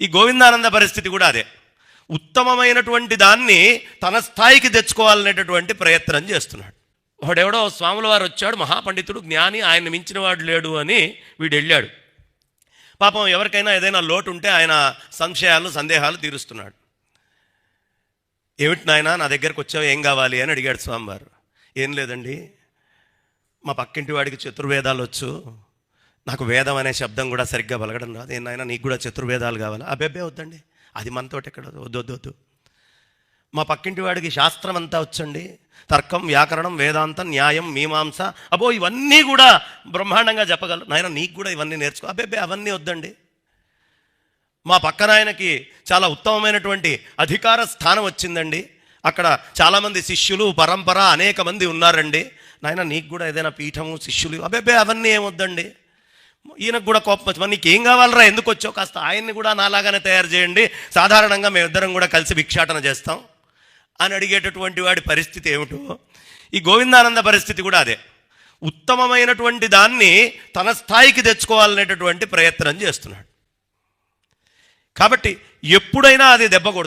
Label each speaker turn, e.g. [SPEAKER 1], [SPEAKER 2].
[SPEAKER 1] ఈ గోవిందానంద పరిస్థితి కూడా అదే. ఉత్తమమైనటువంటి దాన్ని తన స్థాయికి తెచ్చుకోవాలనేటటువంటి ప్రయత్నం చేస్తున్నాడు. వాడెవడో స్వాముల వారు వచ్చాడు మహాపండితుడు జ్ఞాని ఆయన మించిన వాడు లేడు అని వీడు వెళ్ళాడు పాపం ఎవరికైనా ఏదైనా లోటు ఉంటే ఆయన సంశయాలు సందేహాలు తీరుస్తున్నాడు. ఏమిటి నాయనా నా దగ్గరకు వచ్చావు ఏం కావాలి అని అడిగాడు స్వామివారు. ఏం లేదండి మా పక్కింటి వాడికి చతుర్వేదాలు వచ్చు నాకు వేదం అనే శబ్దం కూడా సరిగ్గా పలకడం రాదు. ఏం నీకు కూడా చతుర్వేదాలు కావాలా? అబ్బెబ్బే వద్దండి. అది మనతోటి ఎక్కడ? వద్దు వద్దు వద్దు. మా పక్కింటి వాడికి శాస్త్రం అంతా వచ్చండి. తర్కం వ్యాకరణం వేదాంతం న్యాయం మీమాంస. అబో ఇవన్నీ కూడా బ్రహ్మాండంగా చెప్పగలరు నాయన నీకు కూడా ఇవన్నీ నేర్చుకో. అబ్బెబ్బే అవన్నీ వద్దండి. మా పక్కన ఆయనకి చాలా ఉత్తమమైనటువంటి అధికార స్థానం వచ్చిందండి. అక్కడ చాలామంది శిష్యులు పరంపర అనేక మంది ఉన్నారండి. నాయన నీకు కూడా ఏదైనా పీఠము శిష్యులు అబ్బే అవన్నీ ఏమొద్దండి ఈయనకు కూడా కోపం వచ్చి "మరి నీకు ఏం కావాలరా? ఎందుకు వచ్చావు? కాస్త ఆయన్ని కూడా నాలాగానే తయారు చేయండి. సాధారణంగా మేమిద్దరం కూడా కలిసి భిక్షాటన చేస్తాం అని అడిగేటటువంటి వాడి పరిస్థితి ఏమిటో? ఈ గోవిందానంద పరిస్థితి కూడా అదే. ఉత్తమమైనటువంటి దాన్ని తన స్థాయికి తెచ్చుకోవాలనేటటువంటి ప్రయత్నం చేస్తున్నాడు. కాబట్టి ఎప్పుడైనా అది దెబ్బ కొడుతుంది.